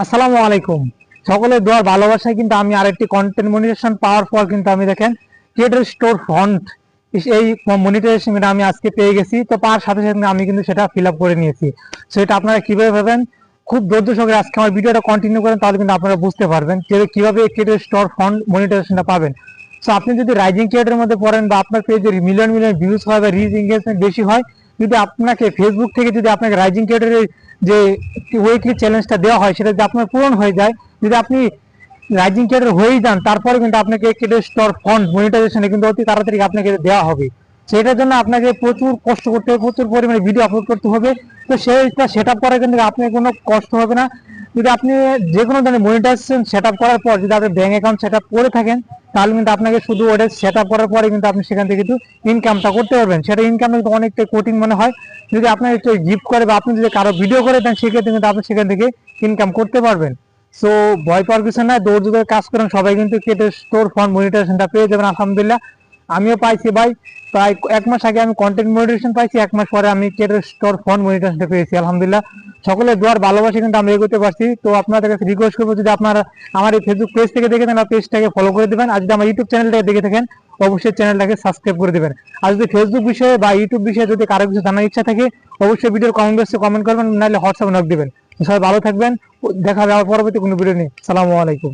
আসসালামু আলাইকুম। সকলের দোয়ার ভালোবাসায় কিন্তু আমি আরেকটি কন্টেন্ট মনিটাইজেশন পাওয়ার পর কিন্তু আমি দেখেন ক্রিয়েটর স্টোর ফন্ট এই মনিটাইজেশনটা আমি আজকে পেয়ে গেছি। তো পাওয়ার সাথে সাথে আমি কিন্তু সেটা ফিল করে নিয়েছি। সেটা আপনারা কীভাবে পাবেন খুব ধৈর্য সহকারে আজকে আমার ভিডিওটা কন্টিনিউ করেন, তাহলে কিন্তু আপনারা বুঝতে পারবেন যে কীভাবে ক্রিয়েটর স্টোর ফন্ট মনিটাইজেশনটা পাবেন। সো আপনি যদি রাইজিং ক্রিয়েটের মধ্যে পড়েন বা আপনার পেজে মিলিয়ন মিলিয়ন ভিউজ হয় বা রিচ এঙ্গেজমেন্ট বেশি হয় যদি আপনাকে ফেসবুক থেকে যদি আপনাকে রাইজিং ক্রিয়েটারের যে উইকলি চ্যালেঞ্জটা দেওয়া হয়, সেটা যদি আপনার পূরণ হয়ে যায়, যদি আপনি রাইজিং ক্রিয়েটার হয়েই যান, তারপরে কিন্তু আপনাকে ক্রিয়েটার স্টোর ফন্ড মনিটাইজেশনে কিন্তু অতি তাড়াতাড়ি আপনাকে দেওয়া হবে। সেটার জন্য আপনাকে প্রচুর কষ্ট করতে হবে, প্রচুর পরিমাণে ভিডিও আপলোড করতে হবে। তো সেটা সেট আপ করার কিন্তু আপনার কোনো কষ্ট হবে না। যদি আপনি যে কোনো ধরনের মনিটাইজেশন সেট আপ করার পর যদি আপনি ব্যাংক অ্যাকাউন্ট সেট আপ করে থাকেন, তাহলে কিন্তু আপনাকে শুধু ওটা সেট আপ করার পরে কিন্তু আপনি সেখান থেকে কিন্তু ইনকামটা করতে পারবেন। সেটা ইনকাম কিন্তু অনেকটা কঠিন মনে হয়। যদি আপনার একটু গিফট করে বা আপনি যদি কারও ভিডিও করে দেন, সেক্ষেত্রে কিন্তু আপনি সেখান থেকে ইনকাম করতে পারবেন। সো ভয় পাওয়ার কিছু না দৌড় যদি কাজ করেন, সবাই কিন্তু কেটে স্টোর ফন্ড মনিটাইজেশনটা পেয়ে যাবেন, আলহামদুলিল্লাহ। আমিও পাইছি ভাই, প্রায় এক মাস আগে আমি কন্টেন্ট মনিটাইজেশন পাইছি, এক মাস পরে আমি কেটে স্টোর ফন্ড মনিটাইজেশনটা পেয়েছি, আলহামদুলিল্লাহ। সকলের দোয়ার ভালোবাসে কিন্তু আমরা এগোতে পারছি। তো আপনাদের কাছে রিকোয়েস্ট করব, যদি আপনারা আমার এই ফেসবুক পেজ থেকে দেখে থাকেন পেজটাকে ফলো করে দেবেন। আর যদি আমার ইউটিউব চ্যানেলটাকে দেখে থাকেন, অবশ্যই চ্যানেলটাকে সাবস্ক্রাইব করে দেবেন। আর যদি ফেসবুক বিষয়ে বা ইউটিউব বিষয়ে যদি কারও কিছু জানার ইচ্ছা থাকে, অবশ্যই ভিডিওর কমেন্ট বক্সে কমেন্ট করবেন, নাহলে হোয়াটসঅ্যাপ নক দেবেন। সবাই ভালো থাকবেন, দেখা হবে পরবর্তী কোনো ভিডিও নেই সালামু আলাইকুম।